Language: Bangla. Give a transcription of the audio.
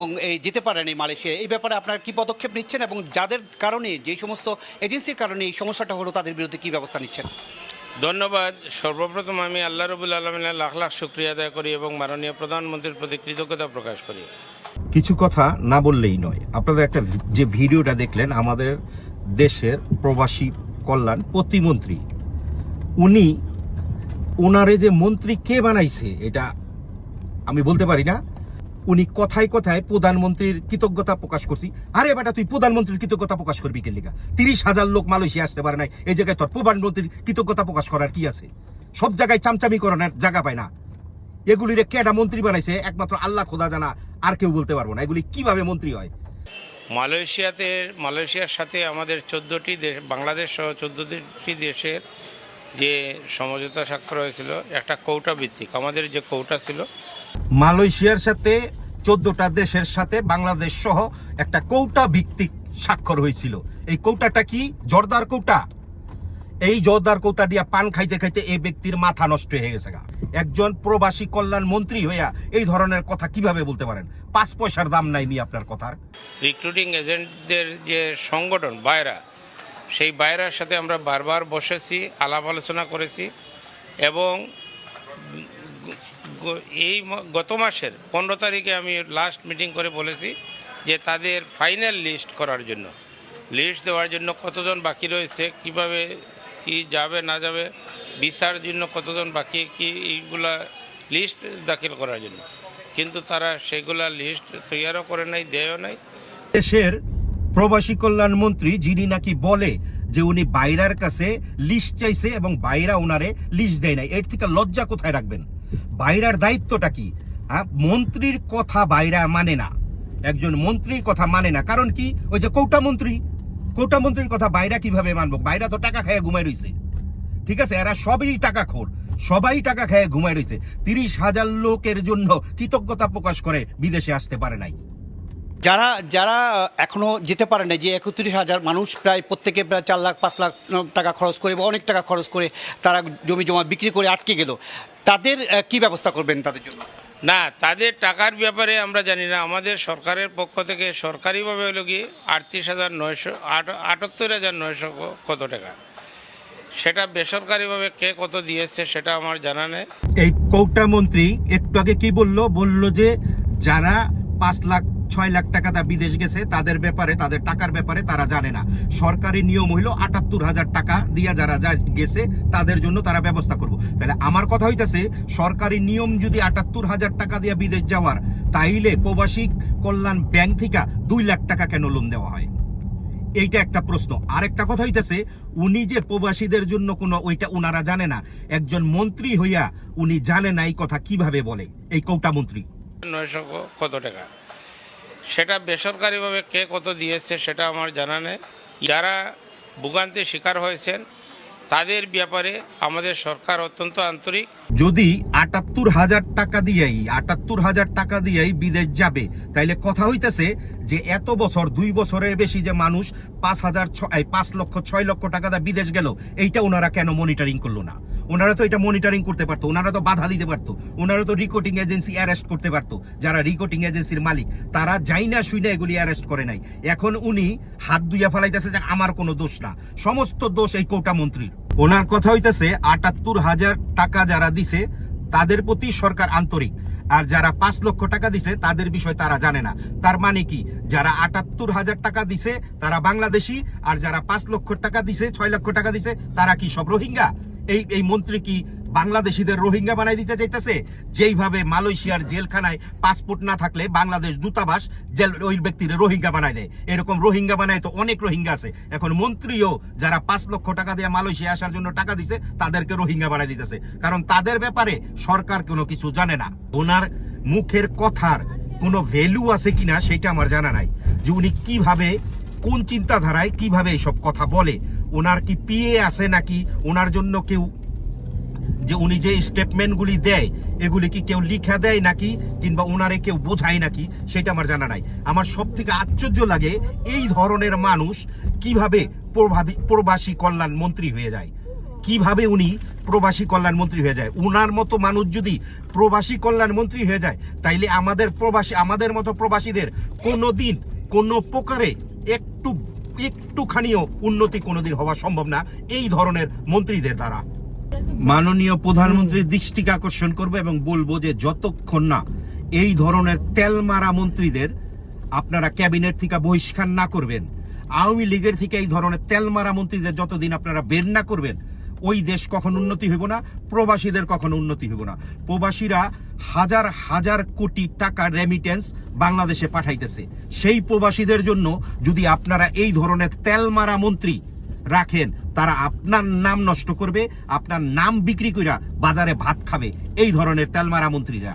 এবং এই যেতে পারেন এই মালয়েশিয়া। এই ব্যাপারে আপনার কি পদক্ষেপ নিচ্ছেন এবং যাদের কারণে যে সমস্ত এজেন্সির কারণে এই সমস্যাটা হলো তাদের বিরুদ্ধে কি ব্যবস্থা নিচ্ছেন? ধন্যবাদ। সর্বপ্রথম আমি আল্লাহ রবুল আলমিনের লাখ লাখ শুক্রিয়া আদায় করি এবং মাননীয় প্রধানমন্ত্রীর প্রতি কৃতজ্ঞতা প্রকাশ করি। কিছু কথা না বললেই নয়। আপনাদের একটা যে ভিডিওটা দেখলেন আমাদের দেশের প্রবাসী কল্যাণ প্রতিমন্ত্রী উনি ওনারে যে মন্ত্রী কে বানাইছে এটা আমি বলতে পারি না। উনি কথায় কথায় প্রধানমন্ত্রীর কৃতজ্ঞতা প্রকাশ করছি। আরে বেটা, তুই প্রধানমন্ত্রীর কৃতজ্ঞতা প্রকাশ করবি কে লিগা? তিরিশ হাজার লোক মালয়েশিয়া আসতে পারে নাই, এই জায়গায় তোর প্রধানমন্ত্রীর কৃতজ্ঞতা প্রকাশ করার কি আছে? সব জায়গায় চামচামি করানোর জায়গা পায় না। এগুলিরে কেডা মন্ত্রী বানাইছে, একমাত্র আল্লাহ খোদা জানা, আর কেউ বলতে পারব না। এগুলি কীভাবে মন্ত্রী হয়? মালয়েশিয়াতে, মালয়েশিয়ার সাথে আমাদের চোদ্দোটি দেশ, বাংলাদেশ সহ চোদ্দোটি দেশের যে সমঝোতা স্বাক্ষর হয়েছিল, একটা কৌটা ভিত্তিক। আমাদের যে কৌটা ছিল মালয়েশিয়ার সাথে চোদ্দটা দেশের সাথে বাংলাদেশ সহ একটা কৌটা ভিত্তিক স্বাক্ষর হয়েছিল। এই কৌটাটা কি? জর্দার কৌটা। এই জর্দার কৌটা দিয়া পান খাইতে খাইতে এই ব্যক্তির মাথা নষ্ট হয়ে গেছে গা। একজন প্রবাসী কল্যাণ মন্ত্রী হইয়া এই ধরনের কথা কীভাবে বলতে পারেন? পাঁচ পয়সার দাম নাই মি আপনার কথার। রিক্রুটিং এজেন্টদের যে সংগঠন, বাইরা, সেই বাইরার সাথে আমরা বারবার বসেছি, আলাপ আলোচনা করেছি এবং এই গত মাসের পনেরো তারিখে আমি লাস্ট মিটিং করে বলেছি যে তাদের ফাইনাল লিস্ট করার জন্য। লিস্ট দেওয়ার জন্য কতজন বাকি রয়েছে, কীভাবে কি যাবে, না যাবে, বিচার জন্য কতজন বাকি, কি এইগুলা লিস্ট দাখিল করার জন্য। কিন্তু তারা সেগুলা লিস্ট তৈয়ারও করে নাই, দেয়ও নাই। দেশের প্রবাসী কল্যাণ মন্ত্রী যিনি নাকি বলে যে উনি বাইরার কাছে লিস্ট চাইছে এবং বাইরা ওনারে লিস্ট দেয় নাই, এর থেকে লজ্জা কোথায় রাখবেন? বাইরার দায়িত্বটা কি? হ্যাঁ মন্ত্রীর কথা বাইরা মানে না। একজন মন্ত্রীর কথা মানে না। কারণ কি? ওই যে কৌটা মন্ত্রী। কৌটা মন্ত্রীর কথা বাইরা কীভাবে মানবো? বাইরা তো টাকা খায় ঘুমাই রইছে। ঠিক আছে? এরা সবই টাকা খোর সবাই টাকা খায় ঘুমাই রইছে। তিরিশ হাজার লোকের জন্য কৃতজ্ঞতা প্রকাশ করে বিদেশে আসতে পারে নাই। যারা যারা এখনও যেতে পারে না যে একত্রিশ হাজার মানুষ প্রায় প্রত্যেকে প্রায় চার লাখ, পাঁচ লাখ টাকা খরচ করে বা অনেক টাকা খরচ করে তারা জমি জমা বিক্রি করে আটকে গেল। তাদের কি ব্যবস্থা করবেন তাদের জন্য? না তাদের টাকার ব্যাপারে আমরা জানি না। আমাদের সরকারের পক্ষ থেকে সরকারিভাবে হলো কি আটত্রিশ হাজার নয়শো আটাত্তর হাজার নয়শো কত টাকা? সেটা বেসরকারিভাবে কে কত দিয়েছে সেটা আমার জানা নেই। এই কৌটা মন্ত্রী একটু আগে কি বলল? বলল যে যারা পাঁচ লাখ ছয় লাখ টাকা দা বিদেশ গেছে, তাদের ব্যাপারে, তাদের টাকার ব্যাপারে তারা জানে না। সরকারি নিয়ম হইল আটাত্তর হাজার টাকা দিয়া যারা যা গেছে, তাদের জন্য তারা ব্যবস্থা করব। তাহলে আমার কথা হইতেছে, সরকারি নিয়ম যদি আটাত্তর হাজার টাকা দিয়া বিদেশ যাওয়ার, তাইলে প্রবাসী কল্যাণ ব্যাংক থেকে দুই লাখ টাকা কেন লোন দেওয়া হয়? এইটা একটা প্রশ্ন। আরেকটা কথা হইতেছে, উনি যে প্রবাসীদের জন্য কোনো, ওইটা ওনারা জানে না। একজন মন্ত্রী হইয়া উনি জানে না এই কথা কীভাবে বলে। এই কৌটা মন্ত্রী। কত টাকা? সেটা বেসরকারিভাবে কে কত দিয়েছে সেটা আমার জানা নেই। যারা ভোগান্তির শিকার হয়েছেন, তাদের ব্যাপারে আমাদের সরকার অত্যন্ত আন্তরিক। যদি আটাত্তর হাজার টাকা দিয়েই, আটাত্তর হাজার টাকা দিয়েই বিদেশ যাবে, তাইলে কথা হইতেছে যে এত বছর, দুই বছরের বেশি যে মানুষ পাঁচ হাজার ছয় পাঁচ লক্ষ, ছয় লক্ষ টাকা বিদেশ গেল, এইটা ওনারা কেন মনিটরিং করল না? ওনারা তো এটা মনিটরিং করতে পারতো, ওনারা তো বাধা দিতে পারতো, ওনারা তো রিকোটিং এজেন্সি অ্যারেস্ট করতে পারতো। যারা রিকোটিং এজেন্সির মালিক, তারা যাই না শুই না এগুলি অ্যারেস্ট করে নাই। এখন উনি হাত দুইয়া ফেলাইতেছে যে আমার কোনো দোষ না। সমস্ত দোষ এই কোটা মন্ত্রীর। ওনার কথা হইতেছে, আটাত্তর হাজার টাকা যারা দিছে, তাদের প্রতি সরকার আন্তরিক। আর যারা পাঁচ লক্ষ টাকা দিছে, তাদের বিষয় তারা জানে না। তার মানে কি? যারা আটাত্তর হাজার টাকা দিছে, তারা বাংলাদেশি, আর যারা পাঁচ লক্ষ টাকা দিছে, ছয় লক্ষ টাকা দিছে, তারা কি সব রোহিঙ্গা? এই এই মন্ত্রী কি বাংলাদেশিদের রোহিঙ্গা বানাই দিতে চাইতেছে? যেইভাবে মালয়েশিয়ার জেলখানায় পাসপোর্ট না থাকলে বাংলাদেশ দূতাবাস জেল, ওই ব্যক্তির রোহিঙ্গা বানায় দেয়। এরকম রোহিঙ্গা বানায় তো অনেক রোহিঙ্গা আছে। এখন মন্ত্রীও যারা পাঁচ লক্ষ টাকা দিয়ে মালয়েশিয়া আসার জন্য টাকা দিছে, তাদেরকে রোহিঙ্গা বানাই দিতেছে। কারণ তাদের ব্যাপারে সরকার কোনো কিছু জানে না। ওনার মুখের কথার কোনো ভ্যালু আছে কিনা, সেটা আমার জানা নাই। যে উনি কীভাবে, কোন চিন্তাধারায় কীভাবে এইসব কথা বলে ওনার কি পিএ আছে নাকি ওনার জন্য কেউ যে উনি যে স্টেটমেন্টগুলি দেয়, এগুলি কি কেউ লিখা দেয় নাকি কিংবা ওনারে কেউ বোঝায় নাকি, সেটা আমার জানা নাই। আমার সব থেকে আশ্চর্য লাগে এই ধরনের মানুষ কীভাবে প্রবাসী কল্যাণ মন্ত্রী হয়ে যায়। কীভাবে উনি প্রবাসী কল্যাণ মন্ত্রী হয়ে যায়। উনার মতো মানুষ যদি প্রবাসী কল্যাণ মন্ত্রী হয়ে যায়, তাইলে আমাদের প্রবাসী, আমাদের মতো প্রবাসীদের কোনো দিন কোনো প্রকারে একটু একটুখানিও উন্নতি কোনোদিন হওয়া সম্ভব না এই ধরনের মন্ত্রীদের দ্বারা। মাননীয় প্রধানমন্ত্রীর দৃষ্টিকে আকর্ষণ করব এবং বলব যে যতক্ষণ না এই ধরনের তেলমারা মন্ত্রীদের আপনারা ক্যাবিনেট থেকে বহিষ্কার না করবেন, আওয়ামী লীগের থেকে এই ধরনের তেলমারা মন্ত্রীদের যতদিন আপনারা বের না করবেন ওই দেশ কখন উন্নতি হইব না? প্রবাসীদের কখনো উন্নতি হইব না? প্রবাসীরা হাজার হাজার কোটি টাকা রেমিটেন্স বাংলাদেশে পাঠাইতেছে। সেই প্রবাসীদের জন্য যদি আপনারা এই ধরনের তেলমারা মন্ত্রী রাখেন, তারা আপনার নাম নষ্ট করবে, আপনার নাম বিক্রি কইরা বাজারে ভাত খাবে। এই ধরনের তেলমারা মন্ত্রীরা।